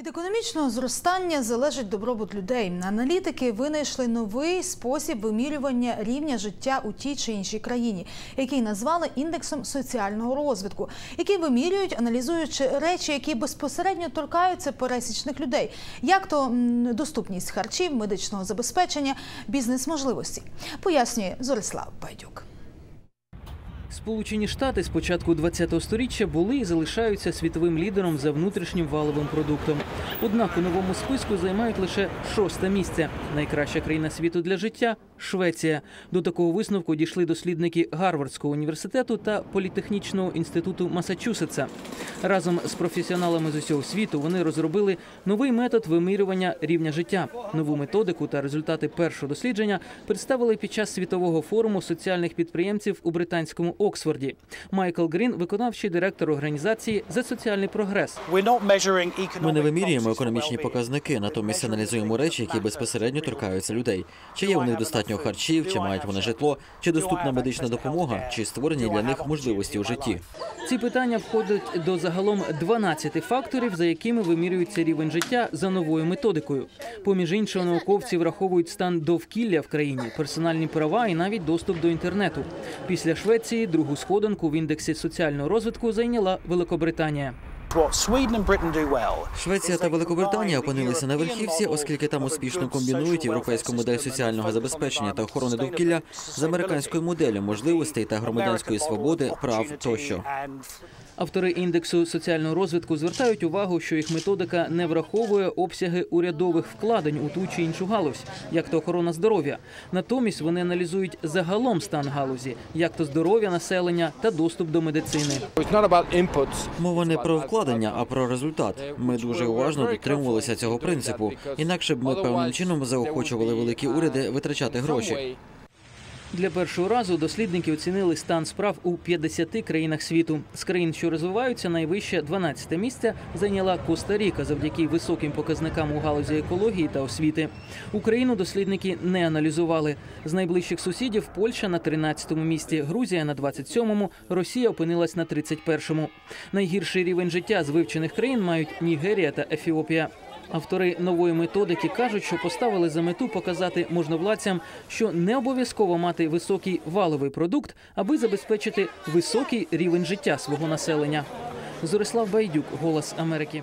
Від економічного зростання залежить добробут людей. Аналітики винайшли новий спосіб вимірювання рівня життя у тій чи іншій країні, який назвали індексом соціального розвитку, який вимірюють, аналізуючи речі, які безпосередньо торкаються пересічних людей, як то доступність харчів, медичного забезпечення, бізнес-можливості, пояснює Зорислав Байдюк. Сполучені Штати з початку ХХ століття були і залишаються світовим лідером за внутрішнім валовим продуктом. Однак у новому списку займають лише шосте місце. Найкраща країна світу для життя Швеція. До такого висновку дійшли дослідники Гарвардського університету та політехнічного інституту Масачусетса. Разом з професіоналами з усього світу вони розробили новий метод вимірювання рівня життя. Нову методику та результати першого дослідження представили під час світового форуму соціальних підприємців у британському Оксфорді. Майкл Грін, виконавчий директор організації за соціальний прогрес. Ми не вимірюємо економічні показники, натомість аналізуємо речі, які безпосередньо торкаються людей. Чи є у них достатньо харчів, чи мають вони житло, чи доступна медична допомога, чи створені для них можливості у житті. Ці питання входять до загалом 12 факторів, за якими вимірюється рівень життя за новою методикою. Поміж іншого, науковці враховують стан довкілля в країні, персональні права і навіть доступ до інтернету. Після Швеції другу сходинку в індексі соціального розвитку зайняла Великобританія. Швеція та Великобританія опинилися на верхівці, оскільки там успішно комбінують європейську модель соціального забезпечення та охорони довкілля з американською моделлю можливостей та громадянської свободи, прав тощо. Автори індексу соціального розвитку звертають увагу, що їх методика не враховує обсяги урядових вкладень у ту чи іншу галузь, як то охорона здоров'я. Натомість вони аналізують загалом стан галузі, як то здоров'я населення та доступ до медицини. Мова не про вкладення, а про результат. Ми дуже уважно дотримувалися цього принципу. Інакше б ми певним чином заохочували великі уряди витрачати гроші. Для першого разу дослідники оцінили стан справ у 50 країнах світу. З країн, що розвиваються, найвище 12 місце зайняла Коста-Ріка завдяки високим показникам у галузі екології та освіти. Україну дослідники не аналізували. З найближчих сусідів Польща на 13-му місці, Грузія на 27-му, Росія опинилась на 31-му. Найгірший рівень життя з вивчених країн мають Нігерія та Ефіопія. Автори нової методики кажуть, що поставили за мету показати можновладцям, що не обов'язково мати високий валовий продукт, аби забезпечити високий рівень життя свого населення. Зорислав Байдюк, Голос Америки.